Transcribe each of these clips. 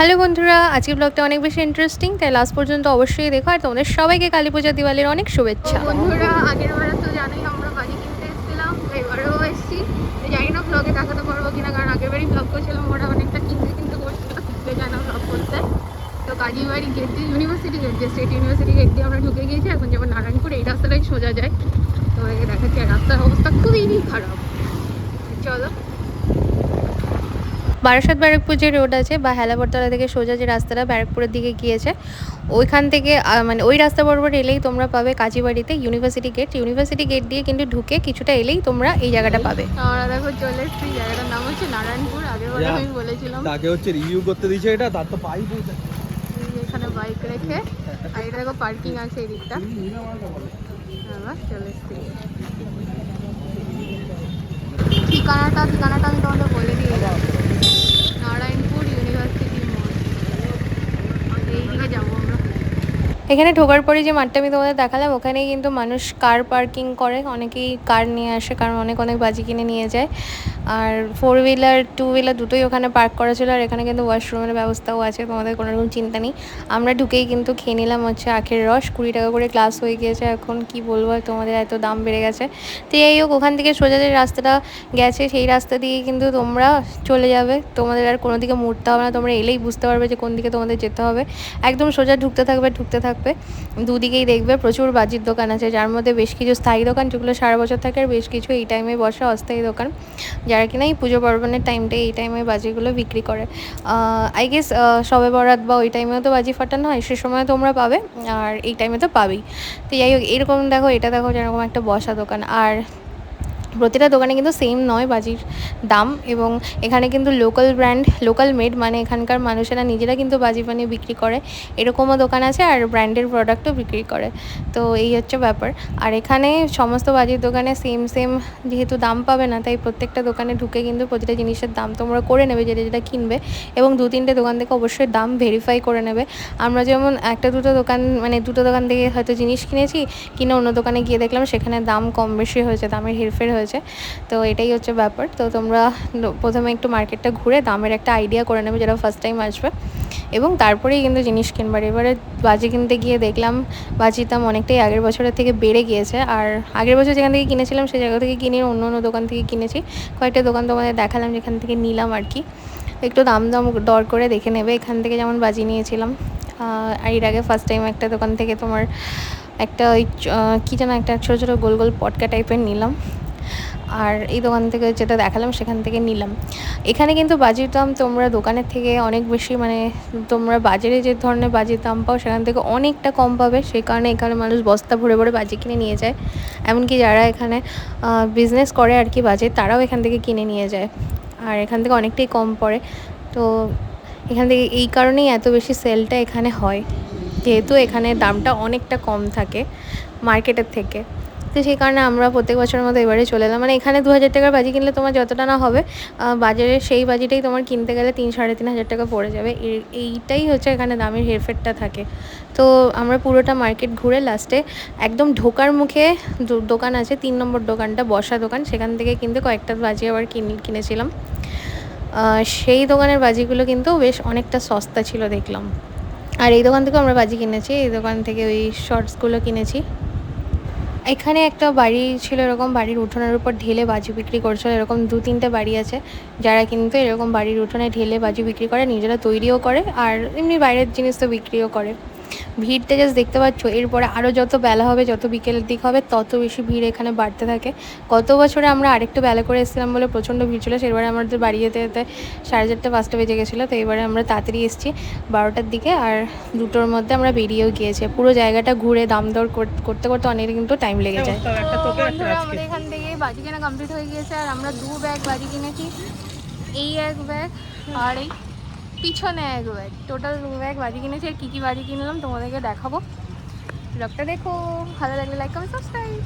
Hello বন্ধুরা, আজকের ব্লগটা অনেক বেশি ইন্টারেস্টিং তাই লাস্ট পর্যন্ত অবশ্যই দেখো আর তোমাদের সবাইকে কালী পূজা, দিওয়ালির অনেক শুভেচ্ছা। বন্ধুরা, আগের বার তো জানোই আমরা বাজি কিনতে এসেছিলাম এবারেও এসেছি। জানি না ব্লগে দেখাতে পারব কিনা, কারণ আগের বারই ব্লগ করছিলাম, ওরা অনেকটা কিনতে কিনতে করছিল যায় ব্লগ করতে। তো কাজীবাড়ি গেট দিয়ে ইউনিভার্সিটি গেট দিয়ে স্টেট ইউনিভার্সিটি গেট দিয়ে আমরা ঢুকে গিয়েছি, এখন যেমন নারায়ণপুর, এই রাস্তাটাই সোজা যায়। তো দেখাচ্ছি রাস্তার অবস্থা খুবই খারাপ। চলো। বারাসাত ব্যারাকপুর যে রোড আছে বা হেলাবরতলা থেকে সোজা যে রাস্তাটা ব্যারাকপুরের দিকে গিয়েছে ওইখান থেকে মানে ওই রাস্তা বরাবর এলেই তোমরা পাবে কাজীবাড়িতে ইউনিভার্সিটি গেট ইউনিভার্সিটি গেট দিয়ে কিন্তু ঢুকে কিছুটা এলেই তোমরা এই জায়গাটা পাবে। আমরা দেখো চলে এসেছি জায়গাটার নাম হচ্ছে নারায়ণপুর। বার আমি বলেছিলাম। তাকে হচ্ছে রিভিউ করতে দিয়েছে এটা তার তো পাই বলতে এই যে এখানে বাইক রেখে আর এটা দেখো পার্কিং আছে এই দিকটা আবার চলে এসছি। ঠিকানাটা ঠিকানাটা আমি তোমাদের বলে দিয়ে যাব নারায়ণপুর ইউনিভার্সিটি মোড় এই দিকে যাব আমরা এখানে ঢোকার পরে যে মাঠটা আমি তোমাদের দেখালাম, ওখানেই কিন্তু মানুষ কার পার্কিং করে। অনেকেই কার নিয়ে আসে, কারণ অনেক অনেক বাজি কিনে নিয়ে যায়। আর ফোর হুইলার টু হুইলার দুটোই ওখানে পার্ক করা ছিল আর এখানে কিন্তু ওয়াশরুমের ব্যবস্থাও আছে, তোমাদের কোনো রকম চিন্তা নেই। আমরা ঢুকেই কিন্তু খেয়ে নিলাম হচ্ছে আখের রস, কুড়ি টাকা করে ক্লাস হয়ে গিয়েছে, এখন কি বলব তোমাদের এত দাম বেড়ে গেছে। তো এই হোক, ওখান থেকে সোজা যে রাস্তাটা গেছে, সেই রাস্তা দিয়ে কিন্তু তোমরা চলে যাবে। তোমাদের আর কোনো দিকে মুড়তে হবে না, তোমরা এলেই বুঝতে পারবে যে কোন দিকে তোমাদের যেতে হবে। একদম সোজা ঢুকতে থাকবে ঢুকতে থাকবে। দুদিকেই দেখবে প্রচুর বাজির দোকান আছে, যার মধ্যে বেশ কিছু স্থায়ী দোকান, যেগুলো সারা বছর থাকে আর বেশ কিছু এই টাইমে বসে অস্থায়ী দোকান। যারা কিনা এই পুজো পার্বণের টাইমটা এই টাইমে বাজিগুলো বিক্রি করে। আই গেস সবে বরাত বা ওই টাইমেও তো বাজি ফাটানো হয়, সে সময় তোমরা পাবে, আর এই টাইমে তো পাবেই। তো যাই হোক, এরকম দেখো, এটা দেখো যেরকম একটা বসা দোকান। আর প্রতিটা দোকানে কিন্তু সেম নয় বাজির দাম এবং এখানে কিন্তু লোকাল ব্র্যান্ড লোকাল মেড মানে এখানকার মানুষেরা নিজেরা কিন্তু বাজি বানিয়ে বিক্রি করে। এরকমও দোকান আছে আর ব্র্যান্ডের প্রোডাক্টও বিক্রি করে। তো এই হচ্ছে ব্যাপার। আর এখানে সমস্ত বাজির দোকানে সেম সেম যেহেতু দাম পাবে না, তাই প্রত্যেকটা দোকানে ঢুকে কিন্তু প্রতিটা জিনিসের দাম তোমরা করে নেবে যেটা যেটা কিনবে এবং দু তিনটে দোকান থেকে অবশ্যই দাম ভেরিফাই করে নেবে। আমরা যেমন একটা দুটো দোকান মানে দুটো দোকান থেকে হয়তো জিনিস কিনেছি, কিনে অন্য দোকানে গিয়ে দেখলাম সেখানে দাম কম বেশি হয়েছে, দামের হেরফের হয়েছে। তো এটাই হচ্ছে ব্যাপার। তো তোমরা প্রথমে একটু মার্কেটটা ঘুরে দামের একটা আইডিয়া করে নেবে যারা ফার্স্ট টাইম আসবে। এবং তারপরেই কিন্তু জিনিস কিনবার। এবারে বাজি কিনতে গিয়ে দেখলাম বাজির দাম অনেকটাই আগের বছরের থেকে বেড়ে গিয়েছে। আর আগের বছর যেখান থেকে কিনেছিলাম সেই জায়গা থেকে কিনে অন্য অন্য দোকান থেকে কিনেছি। কয়েকটা দোকান তোমাদের দেখালাম যেখান থেকে নিলাম আর কি। একটু দাম দাম দর করে দেখে নেবে। এখান থেকে যেমন বাজি নিয়েছিলাম আর এর আগে ফার্স্ট টাইম একটা দোকান থেকে তোমার একটা ওই কী যেন একটা ছোটো ছোটো গোল গোল পটকা টাইপের নিলাম। আর এই দোকান থেকে যেটা দেখালাম সেখান থেকে নিলাম। এখানে কিন্তু বাজির দাম তোমরা দোকানের থেকে অনেক বেশি মানে তোমরা বাজারে যে ধরনের বাজির দাম পাও সেখান থেকে অনেকটা কম পাবে। সেই কারণে এখানে মানুষ বস্তা ভরে ভরে বাজি কিনে নিয়ে যায়। এমনকি যারা এখানে বিজনেস করে আর কি বাজে, তারাও এখান থেকে কিনে নিয়ে যায়। আর এখান থেকে অনেকটাই কম পড়ে। তো এখান থেকে এই কারণেই এত বেশি সেলটা এখানে হয়। যেহেতু এখানে দামটা অনেকটা কম থাকে মার্কেটের থেকে। তো সেই কারণে আমরা প্রত্যেক বছরের মতো এবারে চলে এলাম। মানে এখানে দু হাজার টাকার বাজি কিনলে তোমার যতটা না হবে বাজারে সেই বাজিটাই তোমার কিনতে গেলে তিন সাড়ে তিন হাজার টাকা পড়ে যাবে। এইটাই হচ্ছে এখানে দামের হেরফেরটা থাকে। তো আমরা পুরোটা মার্কেট ঘুরে লাস্টে একদম ঢোকার মুখে দোকান আছে, তিন নম্বর দোকানটা বসা দোকান। সেখান থেকে কিন্তু কয়েকটা বাজি আবার কিনে, কিনেছিলাম। সেই দোকানের বাজিগুলো কিন্তু বেশ অনেকটা সস্তা ছিল দেখলাম। আর এই দোকান থেকেও আমরা বাজি কিনেছি। এই দোকান থেকে ওই শর্টসগুলো কিনেছি। এখানে একটা বাড়ি ছিল এরকম বাড়ির উঠোনের উপর ঢেলে বাজি বিক্রি করছিল, এরকম দু তিনটে বাড়ি আছে। যারা কিন্তু এরকম বাড়ির উঠোনে ঢেলে বাজি বিক্রি করে, নিজেরা তৈরিও করে আর এমনি বাইরের জিনিস তো বিক্রিও করে। ভিড়টা জাস্ট দেখতে পাচ্ছ। এরপরে আরও যত বেলা হবে যত বিকেলের দিক হবে তত বেশি ভিড় এখানে বাড়তে থাকে। গত বছরে আমরা আরেকটু বেলা করে এসেছিলাম বলে প্রচণ্ড ভিড় ছিল। সেবারে আমাদের বাড়ি যেতে যেতে সাড়ে চারটে পাঁচটা বেজে গেছিল। তো এবারে আমরা তাড়াতাড়ি এসেছি বারোটার দিকে আর দুটোর মধ্যে আমরা বেরিয়েও গিয়েছি। পুরো জায়গাটা ঘুরে দাম দর করতে করতে অনেক কিন্তু টাইম লেগে যায়। আমাদের এখান থেকে বাজি কেনা কমপ্লিট হয়ে গিয়েছে আর আমরা দু ব্যাগ বাজি কিনেছি এই এক ব্যাগ আর এই পিছনে এক ব্যাগ টোটাল দু ব্যাগ বাজি কিনেছি আর কী কী বাজি কিনলাম তোমাদেরকে দেখাবো। ব্লগটা দেখো ভালো লাগলে লাইক কমেন্ট সাবস্ক্রাইব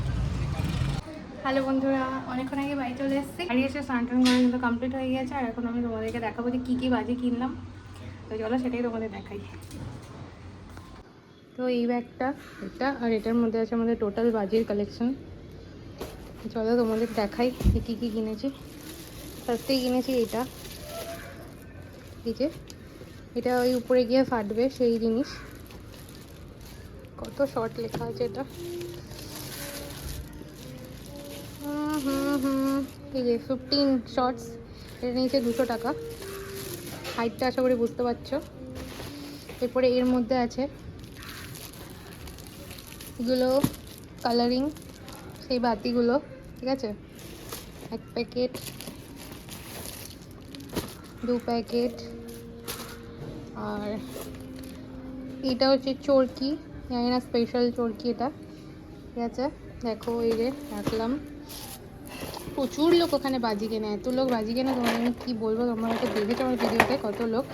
হ্যালো বন্ধুরা অনেকক্ষণ আগে বাড়ি চলে এসেছি। বাড়ি এসে স্নান করা কিন্তু কমপ্লিট হয়ে গেছে আর এখন আমি তোমাদেরকে দেখাবো যে কী কী বাজি কিনলাম। তো চলো সেটাই তোমাদের দেখাই। তো এই ব্যাগটা এটা আর এটার মধ্যে আছে আমাদের টোটাল বাজির কালেকশন চলো তোমাদের দেখাই কী কী কিনেছি। ফার্স্টেই কিনেছি এটা এই এটা ওই উপরে গিয়ে ফাটবে সেই জিনিস। কত শর্ট লেখা আছে এটা। হুম হুম হুম। এই যে ফিফটিন শর্টস এটা নিয়েছে দুশো টাকা। হাইটটা আশা করি বুঝতে পারছ। এরপরে এর মধ্যে আছে এগুলো কালারিং সেই বাতিগুলো, ঠিক আছে? এক প্যাকেট দু প্যাকেট। আর এটা হচ্ছে চরকি, জানি না স্পেশাল চরকি এটা। ঠিক আছে? দেখো, এই যে রাখলাম। প্রচুর লোক ওখানে বাজি কেনে, এত লোক বাজি কেনে তোমার আমি কী বলব? তোমরা হয়তো দেখেছ আমার ভিডিওতে কত লোক।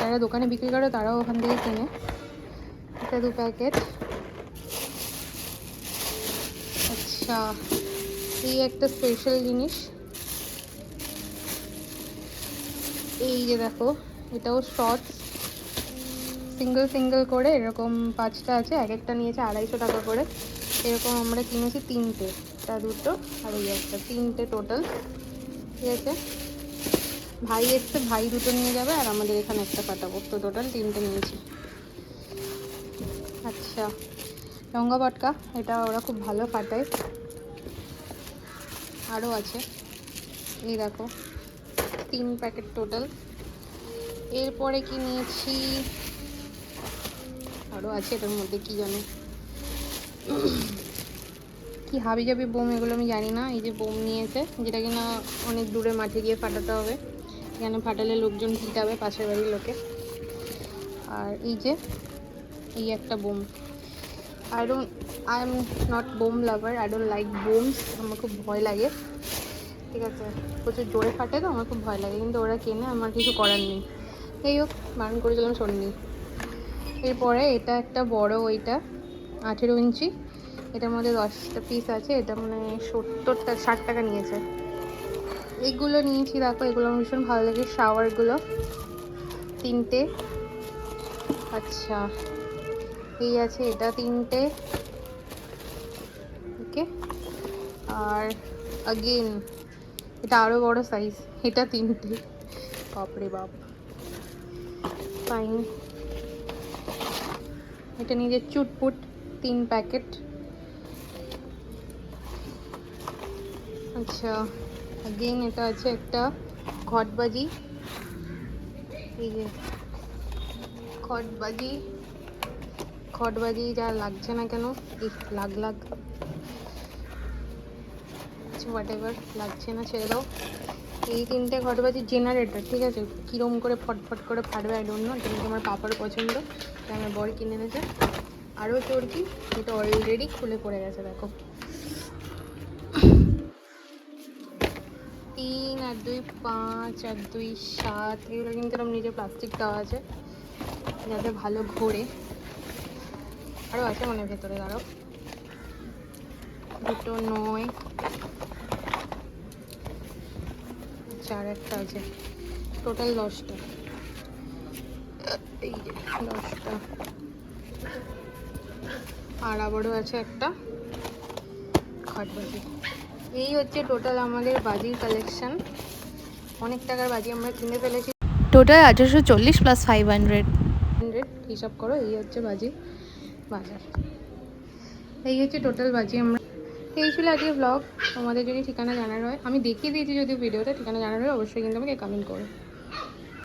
যারা দোকানে বিক্রি করে, তারাও ওখান থেকে কেনে। এটা দু প্যাকেট। আচ্ছা এই একটা স্পেশাল জিনিস। এই যে দেখো, এটাও শর্টস সিঙ্গেল সিঙ্গেল করে এরকম পাঁচটা আছে, এক একটা নিয়েছে আড়াইশো টাকা করে। এরকম আমরা কিনেছি তিনটে তা দুটো আর এই একটা, তিনটে টোটাল ঠিক আছে? ভাই এসছে, ভাই দুটো নিয়ে যাবে আর আমাদের এখানে একটা কাটাবো। তো টোটাল তিনটে নিয়েছি। আচ্ছা লঙ্কা পটকা এটা ওরা খুব ভালো ফাটায় আরও আছে। এই দেখো। তিন প্যাকেট টোটাল। এরপরে কি নিয়েছি? আরও আছে এটার মধ্যে, কি জানি। কি হাবি জাবি বোম, এগুলো আমি জানি না। এই যে বোম নিয়েছে, যেটা কিনা অনেক দূরে মাঠে গিয়ে ফাটাতে হবে। এখানে ফাটালে লোকজন পিটাবে পাশের বাড়ির লোকে। আর এই যে, এই একটা bomb. I don't I am not bomb lover I don't like bombs আমার খুব ভয় লাগে। ঠিক আছে। প্রচুর জোরে ফাটে তো, আমার খুব ভয় লাগে, কিন্তু ওরা কেনে, আমার কিছু করার নেই। এই হোক বারণ করেছিলাম শোননি এরপরে এটা একটা বড় ওইটা, আঠেরো ইঞ্চি। এটার মধ্যে দশটা পিস আছে, এটা মানে সত্তরটা, ষাট টাকা নিয়েছে। এইগুলো নিয়েছি, দেখো, এগুলো আমার ভীষণ ভালো লাগে শাওয়ারগুলো তিনটে। আচ্ছা এই আছে এটা তিনটে। ওকে আর আগেন এটা আরও বড় সাইজ এটা তিনটে। বাপরে বাপ। ফাইন এটা নিজের চুটপুট, তিন প্যাকেট আচ্ছা আগেন এটা আছে একটা খটবাজি এই যে খটবাজি খটবাজি যা লাগছে না কেন? লাগ লাগ হোয়াট এভার লাগছে না, ছেড়ে দাও। এই তিনটে ঘটবাজি জেনারেটর ঠিক আছে? কীরম করে ফটফট করে ফাটবে আই ডোন্ট নো এটা কিন্তু আমার পাপার পছন্দ, এটা আমার বর কিনে এনেছে। আরও চরকি এটা অলরেডি খুলে পড়ে গেছে, দেখো। তিন আর দুই, পাঁচ আর দুই, সাত, এগুলো কিন্তু এরকম নিজে প্লাস্টিক দেওয়া আছে, যাতে ভালো ঘোরে। আরও আছে মনে ভেতরে, দাঁড়াও। দুটো নয় চার একটা আছে। টোটাল দশটা। এই যে দশটা। আর আবারও আছে একটা। খটবাজি এই হচ্ছে টোটাল আমাদের বাজির কালেকশন অনেক টাকার বাজি আমরা কিনে ফেলেছি। টোটাল আঠেরোশো চল্লিশ প্লাস ফাইভ হান্ড্রেড হান্ড্রেড হিসাব করো এই হচ্ছে বাজি বাজার। এই হচ্ছে টোটাল বাজি আমরা তো এই ছিল আজকে ব্লগ তোমাদের যদি ঠিকানা জানার হয়, আমি দেখিয়ে দিয়েছি যদি ভিডিওটা ঠিকানা জানার হয় অবশ্যই কিন্তু আমাকে কমেন্ট করো।